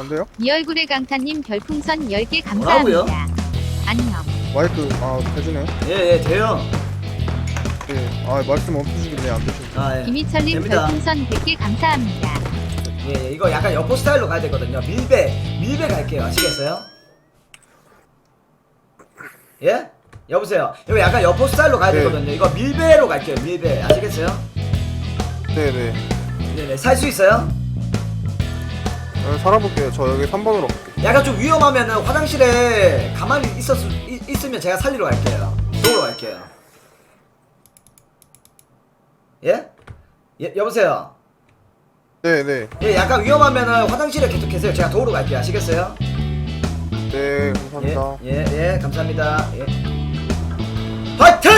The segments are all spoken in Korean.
안 돼요? 이 얼굴의 강타님 별풍선 10개 뭐라고요? 감사합니다. 안녕. 마이크 아 되시네. 예 예 돼요. 네. 아 말씀 없으시길래 안 되시네. 아 예. 김희철님 됩니다. 별풍선 100개 감사합니다. 예, 예, 이거 약간 여포 스타일로 가야 되거든요. 밀배, 밀배 갈게요. 아시겠어요? 예? 여보세요. 이거 약간 여포 스타일로 가야 네. 되거든요. 이거 밀배로 갈게요. 밀배. 아시겠어요? 네네. 네네. 살 수 있어요? 어, 살아볼게요. 저 여기 3번으로 갈게요. 약간 좀 위험하면은 화장실에 가만히 있었, 있, 있으면 제가 살리러 갈게요. 도우러 갈게요. 예? 예, 여보세요. 네 네. 예, 약간 위험하면은 화장실에 계속 계세요. 제가 도우러 갈게요. 아시겠어요? 네 예, 감사합니다. 예, 예, 감사합니다. 예. 파이팅!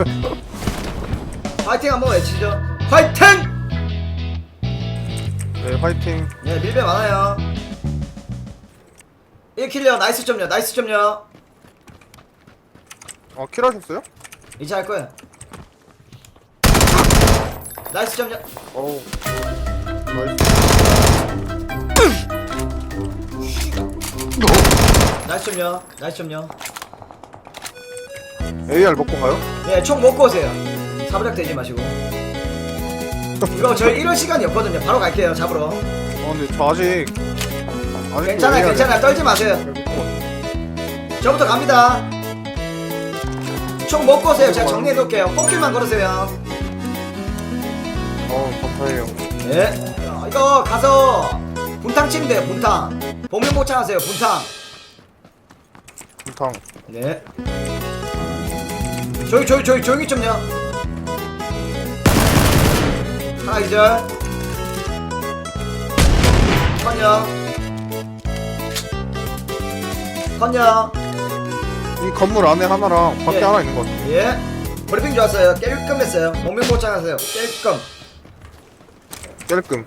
파이팅 한번 외치죠. 파이팅! 네 화이팅. 예, 밀배 많아요. 1킬요, 나이스 점요, 나이스 점요. 어 킬하셨어요? 이제 할 거예요. 나이스 점요. 어우. 나이스. 점요, 나이스 점요. AR 먹고 가요? 예, 총 먹고 오세요. 사부작 되지 마시고. 이거 저희 이럴 시간이 없거든요. 바로 갈게요, 잡으러. 어 근데 저 아직 아직 괜찮아요, 괜찮아요. 떨지 마세요. 저부터 갑니다. 총 먹고 오세요. 제가 정리해 놓을게요. 꽃길만 걸으세요. 어 감사해요. 예. 이거 가서 분탕 치면 돼요. 분탕. 복면복창 하세요. 분탕. 부탕. 네. 조용 조용 조용 조용히 좀요. 하나 이절. 컨요. 컨요. 이 건물 안에 하나랑 밖에 예. 하나 있는 것 같아요. 예. 브리핑 좋았어요. 깔끔했어요. 복면복창 하세요. 깔끔. 깰끔.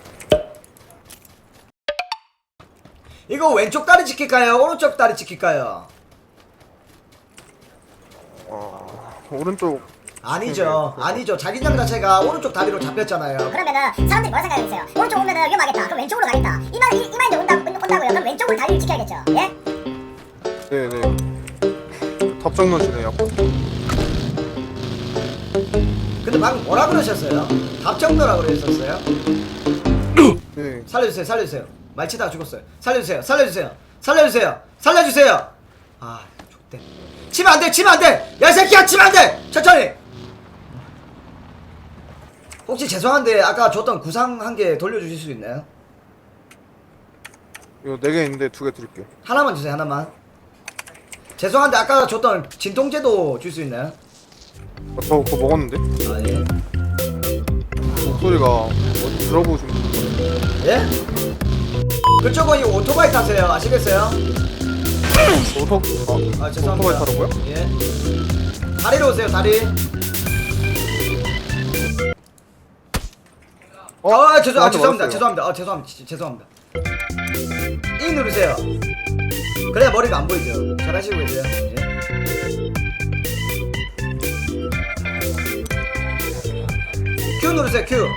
이거 왼쪽 다리 지킬까요? 오른쪽 다리 지킬까요? 어 오른쪽 아니죠. 아니죠. 자기장 자체가 오른쪽 다리로 잡혔잖아요. 그러면은 사람들이 뭐라 생각하겠어요? 오른쪽 오면은 위험하겠다. 그럼 왼쪽으로 가겠다. 이만 이, 이만인데 온다 온다고요. 그럼 왼쪽으로 다리를 지켜야겠죠. 예? 네네. 답장 넣으시네요. 근데 방금 뭐라 그러셨어요? 답정너라 그러셨어요? 네. 살려주세요, 살려주세요. 말치다가 죽었어요. 살려주세요, 살려주세요, 살려주세요, 살려주세요. 아, 좋대. 치면 안 돼, 치면 안 돼. 야, 이 새끼야, 치면 안 돼. 천천히. 혹시 죄송한데 아까 줬던 구상 한 개 돌려주실 수 있나요? 이거 네 개 있는데 두 개 드릴게요. 하나만 주세요, 하나만. 죄송한데 아까 줬던 진통제도 줄 수 있나요? 어, 저 그거 먹었는데 아 예. 목소리가 어디 들어보신 분 같아요. 예? 그쪽은 이 오토바이 타세요. 아시겠어요? 오토 아 아 죄송합니다. 오토바이 타라고요? 예. 다리로 오세요. 다리. 어, 아, 죄송, 아, 죄송합니다. 맞았어요. 죄송합니다. 아, 죄송합니다. 죄송합니다. 이 누르세요. 그래야 머리가 안 보이죠. 잘하시고 계세요. 예. Q 누르세요. Q.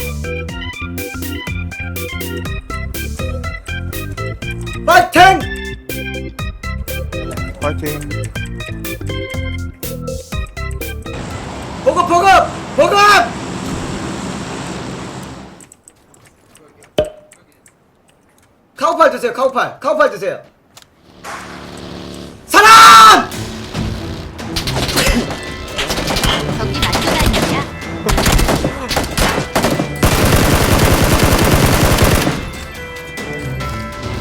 파이팅! 파이팅. 보급 보급 보급 카우팔 드세요 카우팔. 카우팔 드세요. 사람! 저기 맞춰 다니냐?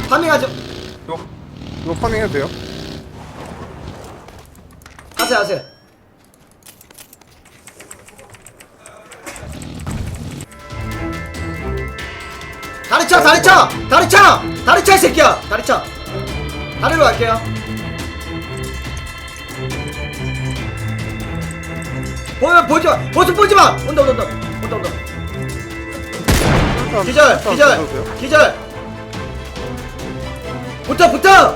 파밍하죠. 이거 이거 파밍해도 돼요? 하세요 하세요 쳐 다리 쳐! 다리 쳐! 다리 쳐 이 새끼야! 다리 쳐! 다리로 갈게요. 보여 보지 마! 보지 보지 마! 온다 온다 온다. 온다 온다. 기절 기절. 기절. 붙어 붙어!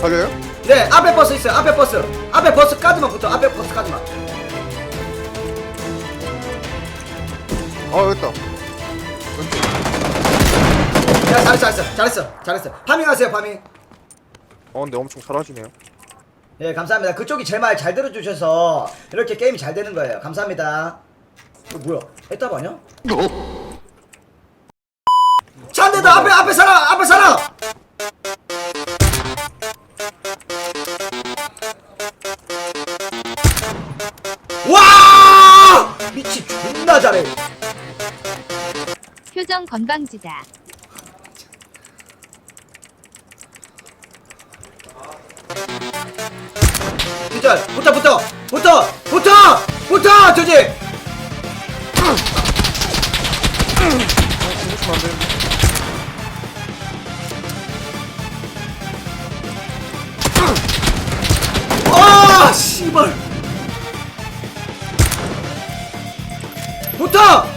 달려요? 네 앞에 버스 있어요. 앞에 버스. 앞에 버스까지만 붙어. 앞에 버스까지만 어 여기 있다. 야 잘했어 잘했어 잘했어 잘했어. 파밍 하세요 파밍. 어 근데 엄청 잘하시네요. 예 감사합니다. 그쪽이 제 말 잘 들어주셔서 이렇게 게임이 잘 되는 거예요. 감사합니다. 이거 뭐야? 에따브 아니야? 자 안돼나 앞에 앞에 사람 앞에 사람 와! 미치 존나 잘해 표정 건방지다. 기절. 붙어 붙어. 붙어 붙어 붙어 저지. 아 씨발. 붙어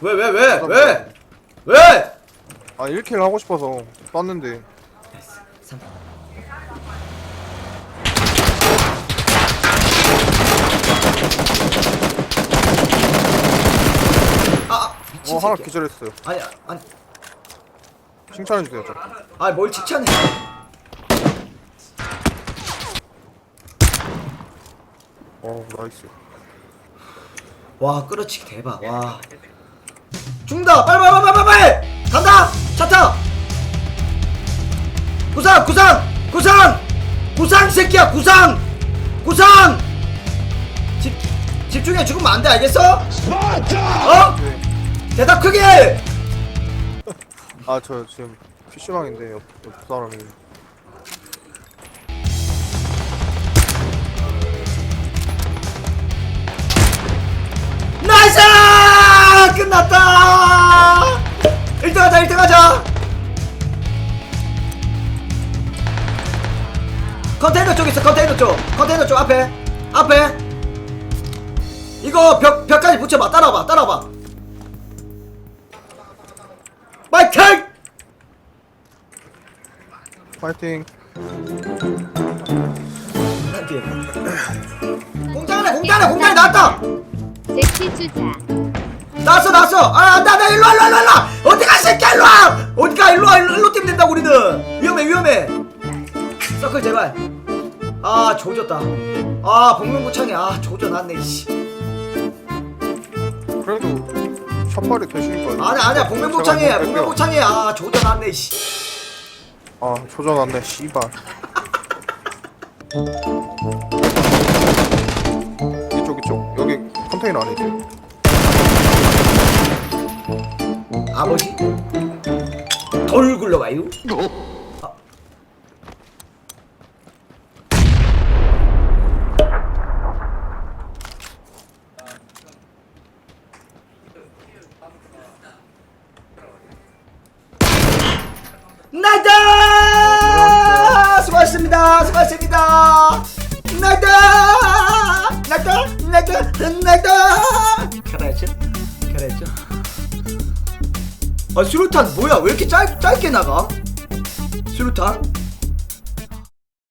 뭐야 왜왜 왜 왜? 왜? 아 1킬 하고 싶어서 쐈는데. 아, 아 미친 어 하나 새끼야. 기절했어요. 아니 아니. 칭찬해주세요 저 아뭘 칭찬해. 어 나이스. 와 끌어치기 대박. 와 죽는다. 빨리 빨리 빨리 빨리 간다! 차타! 구상 구상 구상! 구상 새끼야 구상! 구상! 집 집중해. 죽으면 안 돼. 알겠어? 어? 네. 대답 크게! 아 저 지금 PC방인데 옆, 옆 사람이 컨테이너 쪽 있어 컨테이너 쪽. 컨테이너 쪽 앞에 앞에. 이거 벽 벽까지 붙여봐. 따라와봐 따라와봐. 마이클 파이팅. 공장 안에 공장 안에 공장에 나왔다! 제키 주자. 나왔어 나왔어. 아나나 일로 와 일로 와 일로 와, 어디 가 새끼야 일로 와. 어디 가 일로 와. 일로, 뛰면 된다고 우리는. 위험해 위험해. 서클 제발 아 조졌다. 아 복면고창이 아 조져놨네 씨. 그래도 첫발이 되시니까 아니야 아니야. 복면고창이야 복면고창이야 아 조져놨네 씨. 아 조져놨네 씨발. 이쪽 이쪽. 여기 컨테이너 있어요. 아버지? 돌 굴러가요 아 수류탄 뭐야 왜 이렇게 짧, 짧게 나가? 수류탄?